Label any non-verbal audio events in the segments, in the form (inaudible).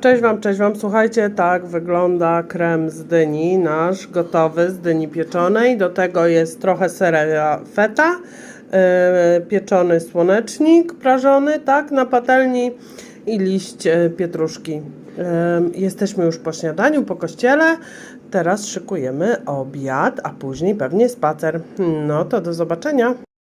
Cześć Wam, cześć Wam. Słuchajcie, tak wygląda krem z dyni, nasz gotowy z dyni pieczonej. Do tego jest trochę sera feta, yy, pieczony słonecznik prażony, tak, na patelni i liść yy, pietruszki. Yy, jesteśmy już po śniadaniu, po kościele. Teraz szykujemy obiad, a później pewnie spacer. No to do zobaczenia.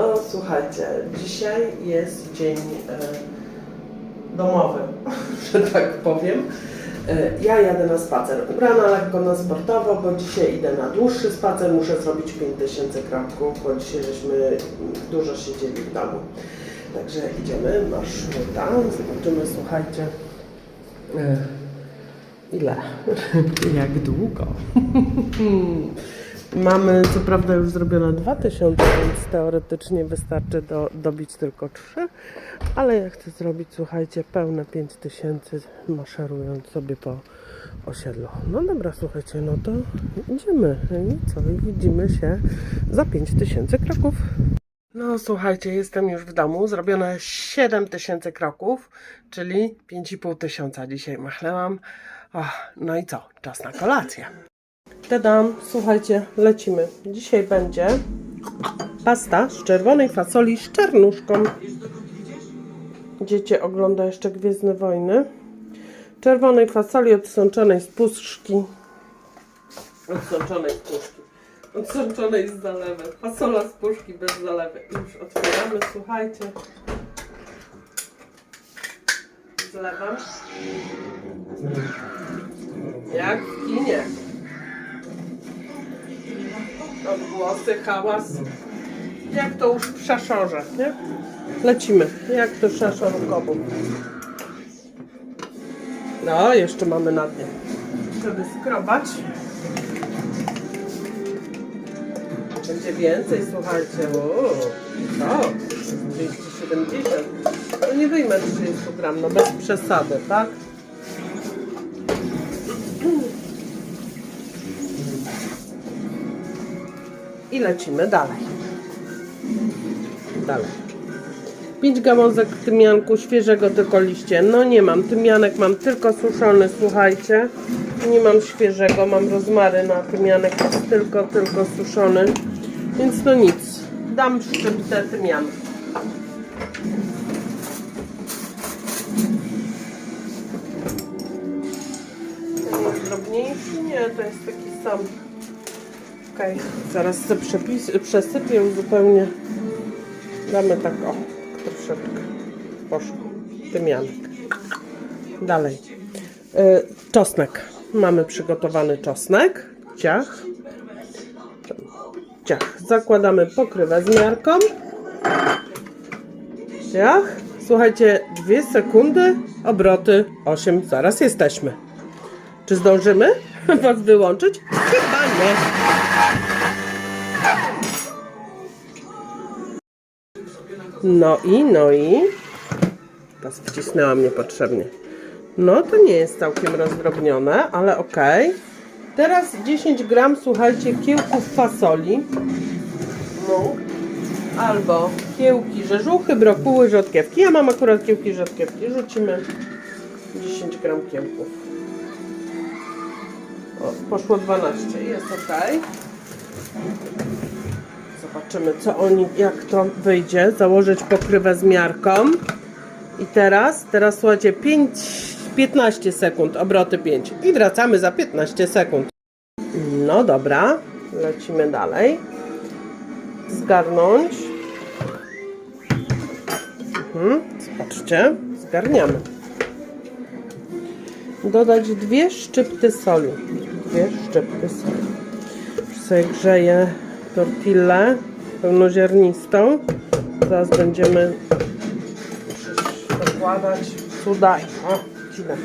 No, słuchajcie, dzisiaj jest dzień e, domowy, (laughs) że tak powiem. E, Ja jadę na spacer, ubrana lekko na sportowo, bo dzisiaj idę na dłuższy spacer, muszę zrobić 5000 kroków, bo dzisiaj żeśmy dużo siedzieli w domu. Także idziemy, marszruta, zobaczymy, słuchajcie, e, ile, (laughs) jak długo. (laughs) Mamy co prawda już zrobione 2000, więc teoretycznie wystarczy do, dobić tylko 3, ale ja chcę zrobić, słuchajcie, pełne 5000 maszerując sobie po osiedlu. No dobra, słuchajcie, no to idziemy i co, widzimy się za 5000 kroków. No słuchajcie, jestem już w domu, zrobione 7000 kroków, czyli 5,5 tysiąca dzisiaj machnęłam. Och, no i co, czas na kolację. Tadam, słuchajcie, lecimy. Dzisiaj będzie pasta z czerwonej fasoli z czarnuszką. Dziecię ogląda jeszcze Gwiezdne Wojny. Czerwonej fasoli odsączonej z puszki. Odsączonej z puszki. Odsączonej z zalewy. Fasola z puszki bez zalewy. Już otwieramy, słuchajcie. Zlewam. Jak w kinie. Odgłosy, hałas. Jak to już w szaszorze, nie? Lecimy. Jak to szaszor kobu. No, jeszcze mamy na dnie. Żeby skrobać. Będzie więcej, słuchajcie. O, to 270. No nie wyjmę 30 gram, no bez przesady, tak? I lecimy dalej. Dalej. 5 gałązek tymianku świeżego, tylko liście. No nie mam. Tymianek mam tylko suszony, słuchajcie. Nie mam świeżego, mam rozmary na tymianek, jest tylko, tylko suszony. Więc no nic. Dam szczyptę tymianku. Ten jest drobniejszy? Nie, to jest taki sam. Okej, zaraz sobie przepis, przesypię zupełnie. Damy tak o, troszeczkę. Poszło. Tymianek. Dalej. Y, czosnek. Mamy przygotowany czosnek. Ciach. Ciach. Zakładamy pokrywę z miarką. Ciach. Słuchajcie, dwie sekundy, obroty 8. Zaraz jesteśmy. Czy zdążymy (laughs) was wyłączyć? Chyba nie. No i, no i. Teraz wcisnęłam niepotrzebnie. No to nie jest całkiem rozdrobnione, ale ok. Teraz 10 gram, słuchajcie, kiełków fasoli. No. Albo kiełki rzeżuchy, brokuły, rzodkiewki. Ja mam akurat kiełki rzodkiewki. Rzucimy 10 gram kiełków. O, poszło 12. Jest ok. Zobaczymy, co oni, jak to wyjdzie. Założyć pokrywę z miarką. I teraz, teraz słuchajcie, 5, 15 sekund, obroty 5. I wracamy za 15 sekund. No dobra, lecimy dalej. Zgarnąć. Mhm, zobaczcie, zgarniamy. Dodać dwie szczypty soli. Dwie szczypty soli. Sobie grzeję tortillę pełnoziarnistą. Zaraz będziemy dokładać cudaj. O, widać.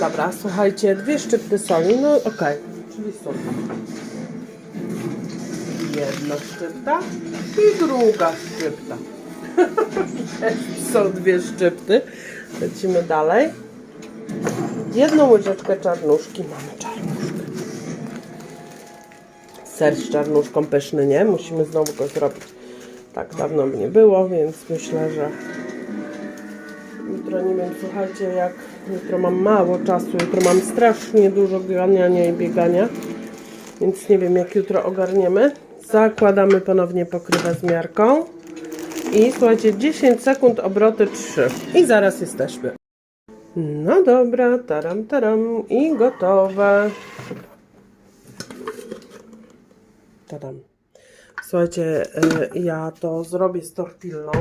Dobra, słuchajcie, dwie szczypty soli, no okej, czyli sól. Jedna szczypta i druga szczypta. (laughs) Są dwie szczypty. Lecimy dalej. Jedną łyżeczkę czarnuszki. Mamy czarnuszkę. Ser z czarnuszką pyszny, nie? Musimy znowu go zrobić. Tak dawno by nie było, więc myślę, że jutro nie wiem, słuchajcie, jak jutro mam mało czasu, jutro mam strasznie dużo ganiania i biegania, więc nie wiem, jak jutro ogarniemy. Zakładamy ponownie pokrywę z miarką i słuchajcie, 10 sekund, obroty 3 i zaraz jesteśmy. No dobra, taram, taram i gotowe. Tadam. Słuchajcie, y, ja to zrobię z tortillą,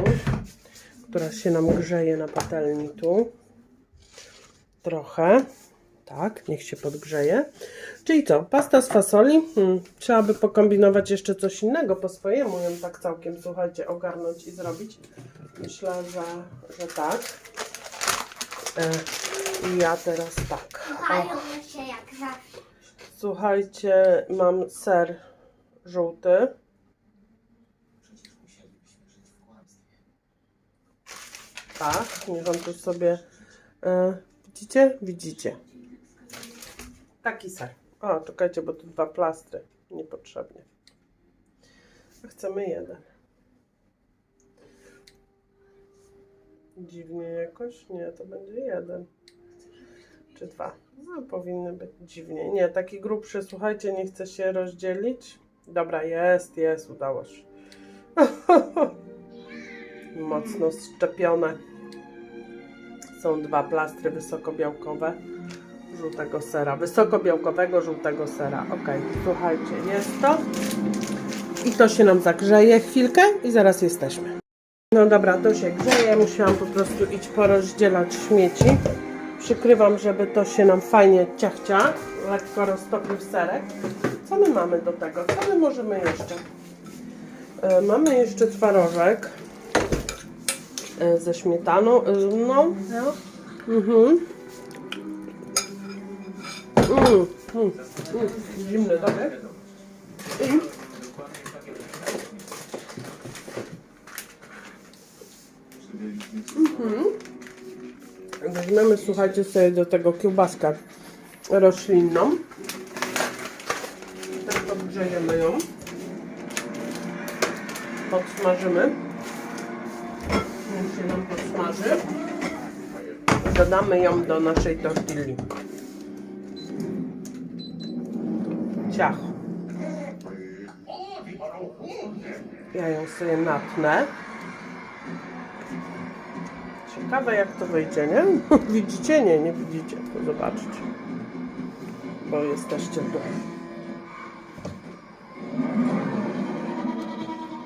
która się nam grzeje na patelni tu. Trochę. Tak, niech się podgrzeje. Czyli co, pasta z fasoli. Hmm, trzeba by pokombinować jeszcze coś innego po swojemu, ją tak całkiem, słuchajcie, ogarnąć i zrobić. Myślę, że, że tak. E, I ja teraz tak. Się jak zawsze. słuchajcie, mam ser żółty. Tak, niech on tu sobie. E, widzicie? Widzicie. Taki ser. O, czekajcie, bo tu dwa plastry. Niepotrzebnie. A Chcemy jeden. Dziwnie jakoś? Nie, to będzie jeden. Czy dwa. No, powinny być dziwnie. Nie, taki grubszy, słuchajcie, nie chce się rozdzielić. Dobra, jest, jest, udało się. (laughs) Mocno szczepione. Są dwa plastry wysokobiałkowe żółtego sera. Wysokobiałkowego żółtego sera. Ok, słuchajcie, jest to. I to się nam zagrzeje chwilkę i zaraz jesteśmy. No dobra, to się grzeje. Musiałam po prostu iść porozdzielać śmieci. Przykrywam, żeby to się nam fajnie ciachcia. Lekko roztopił serek. Co my mamy do tego? Co my możemy jeszcze? E, mamy jeszcze twarożek e, ze śmietaną. E, no. Mhm. Mm, mm, mm. Zimny, dobry. Weźmiemy, słuchajcie, sobie do tego kiełbaskę roślinną. Tak podgrzejemy ją. Podsmażymy. Niech się nam podsmaży. Dodamy ją do naszej tortilli. Ciach. Ja ją sobie natnę. Ciekawe jak to wyjdzie, nie? (laughs) Widzicie? Nie, nie widzicie. To zobaczcie. Bo jesteście tu.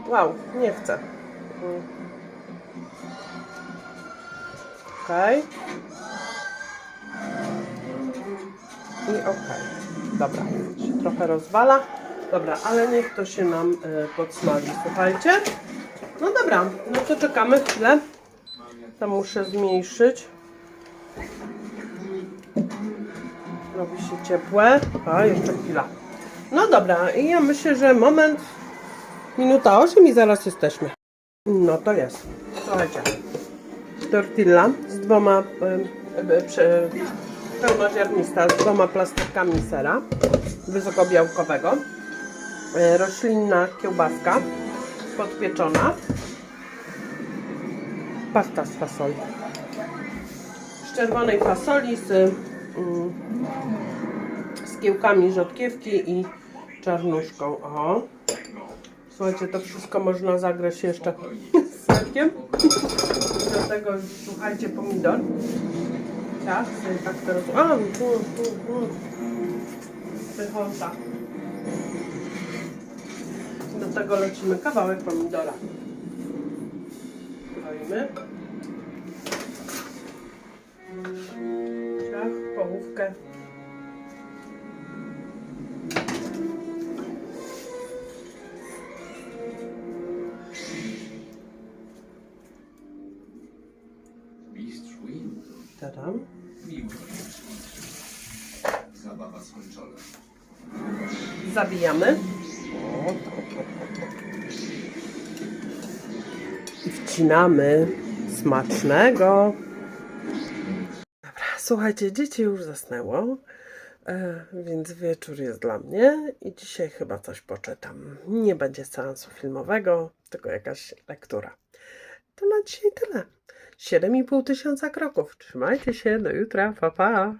Wow, nie chcę. Okej. I okej. Dobra, się trochę rozwala. Dobra, ale niech to się nam y, podsmaży, słuchajcie. No dobra, no to czekamy chwilę. To muszę zmniejszyć. Robi się ciepłe. A, jeszcze chwila. No dobra, i ja myślę, że moment. Minuta 8 i zaraz jesteśmy. No to jest. Słuchajcie. Tortilla z dwoma y, y, pełnoziarnista, z dwoma plasterkami sera wysokobiałkowego. Y, roślinna kiełbaska podpieczona pasta z fasoli. Z czerwonej fasoli z, mm, z kiełkami rzodkiewki i czarnuszką. O. Słuchajcie, to wszystko można zagrać jeszcze (laughs) z serkiem. Do słuchajcie, pomidor. Tak, tak teraz... A, tu, tu, tu. Pychota. Do tego lecimy kawałek pomidora kroimy. Tak, połówkę. Tadam. Zabawa skończona. Zabijamy. I wcinamy. Smacznego. Dobra, słuchajcie, dzieci już zasnęło, e, więc wieczór jest dla mnie i dzisiaj chyba coś poczytam. Nie będzie seansu filmowego, tylko jakaś lektura. To na dzisiaj tyle. 7,5 tysiąca kroków. Trzymajcie się, do jutra, pa pa.